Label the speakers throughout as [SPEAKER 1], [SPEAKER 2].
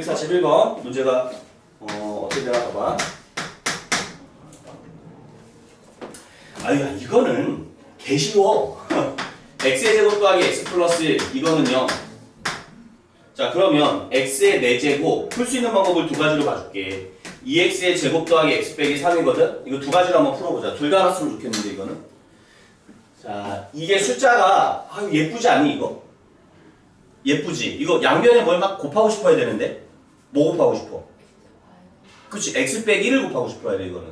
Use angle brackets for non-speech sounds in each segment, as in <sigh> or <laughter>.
[SPEAKER 1] 241번 문제가 어, 어떻게 되나 봐봐. 아유, 야, 이거는 개 쉬워. <laughs> x의 제곱 더하기 x 플러스 1, 이거는요. 자, 그러면 x의 4제곱 풀 수 있는 방법을 두 가지로 봐줄게. 2x의 제곱 더하기 x 빼기 3이거든? 이거 두 가지로 한번 풀어보자. 둘 다 알았으면 좋겠는데, 이거는. 자, 이게 숫자가, 아유, 예쁘지 않니, 이거? 예쁘지? 이거 양변에 뭘 막 곱하고 싶어야 되는데? 뭐 곱하고 싶어? 그치, x 빼기 1을 곱하고 싶어야 돼, 이거는.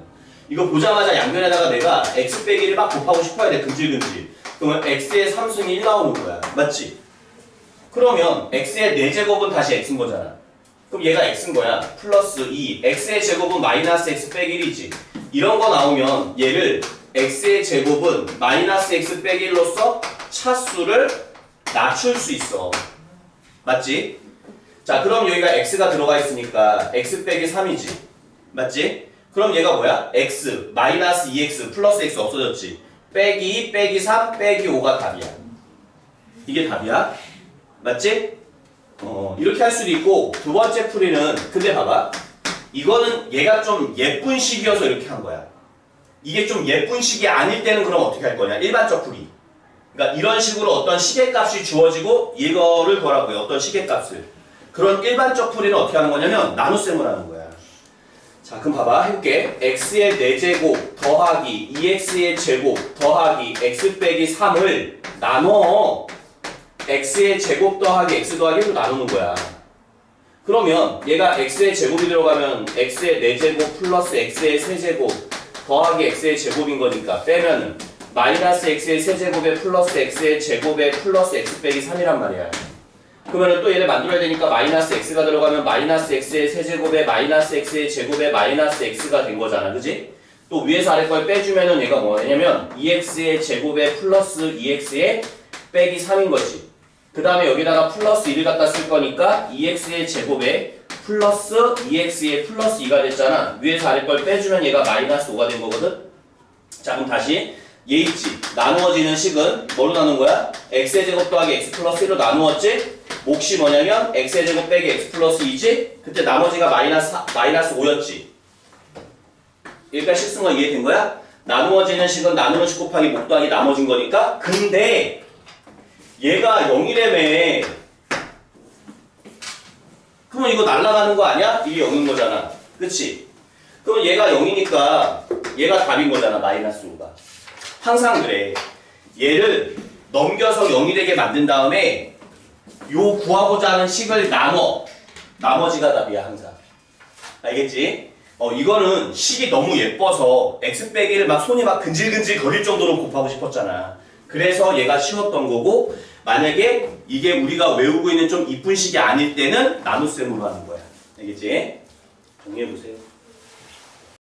[SPEAKER 1] 이거 보자마자 양변에다가 내가 x 빼기 1을 막 곱하고 싶어야 돼, 근질근질. 그러면 x의 3승이 1 나오는 거야. 맞지? 그러면 x의 4제곱은 다시 x인 거잖아. 그럼 얘가 x인 거야. 플러스 2. x의 제곱은 마이너스 x 빼기 1이지. 이런 거 나오면 얘를 x의 제곱은 마이너스 x 빼기 1로서 차수를 낮출 수 있어. 맞지? 자, 그럼 여기가 x가 들어가 있으니까 x 빼기 3이지. 맞지? 그럼 얘가 뭐야? x 마이너스 2x 플러스 x 없어졌지. 빼기 2 빼기 3 빼기 5가 답이야. 이게 답이야. 맞지? 어, 이렇게 할 수도 있고 두 번째 풀이는 근데 봐봐. 이거는 얘가 좀 예쁜 식이어서 이렇게 한 거야. 이게 좀 예쁜 식이 아닐 때는 그럼 어떻게 할 거냐? 일반적 풀이. 그러니까 이런 식으로 어떤 시계값이 주어지고 이거를 거라고요. 어떤 시계값을. 그런 일반적 풀이는 어떻게 하는 거냐면 나눗셈을 하는 거야. 자, 그럼 봐봐. 해볼게. x의 4제곱 더하기 2x의 제곱 더하기 x 빼기 3을 나눠 x의 제곱 더하기 x 더하기 1로 나누는 거야. 그러면 얘가 x의 제곱이 들어가면 x의 4제곱 플러스 x의 세제곱 더하기 x의 제곱인 거니까 빼면은 마이너스 x의 세제곱에 플러스 x의 제곱에 플러스 x 빼기 3이란 말이야. 그러면은 또 얘를 만들어야 되니까 마이너스 x가 들어가면 마이너스 x의 세제곱에 마이너스 x의 제곱에 마이너스 x가 된 거잖아. 그지? 또 위에서 아래 걸 빼주면은 얘가 뭐냐면 2x의 제곱에 플러스 2x의 빼기 3인 거지. 그 다음에 여기다가 플러스 1을 갖다 쓸 거니까 2x의 제곱에 플러스 2x의 플러스 2가 됐잖아. 위에서 아래 걸 빼주면 얘가 마이너스 5가 된 거거든. 자 그럼 다시 얘 있지. 나누어지는 식은 뭐로 나눈 거야? x의 제곱 더하기 x 플러스 1로 나누었지? 몫이 뭐냐면 x의 제곱 빼기 x 플러스 2지? 그때 나머지가 마이너스, 사- 마이너스 5였지. 여기까지 거 이해된 거야? 나누어지는 식은 나누는 식 곱하기 목 더하기 나머진 거니까 근데 얘가 0이라며 그러면 이거 날라가는 거 아니야? 이게 0인 거잖아 그치? 그럼 얘가 0이니까 얘가 답인 거잖아 마이너스 5가 항상 그래 얘를 넘겨서 0이 되게 만든 다음에 요 구하고자 하는 식을 나눠. 나머지가 답이야 항상. 알겠지? 어 이거는 식이 너무 예뻐서 x 빼기를 막 손이 막 근질근질 거릴 정도로 곱하고 싶었잖아. 그래서 얘가 쉬웠던 거고 만약에 이게 우리가 외우고 있는 좀 이쁜 식이 아닐 때는 나눗셈으로 하는 거야. 알겠지? 정리해보세요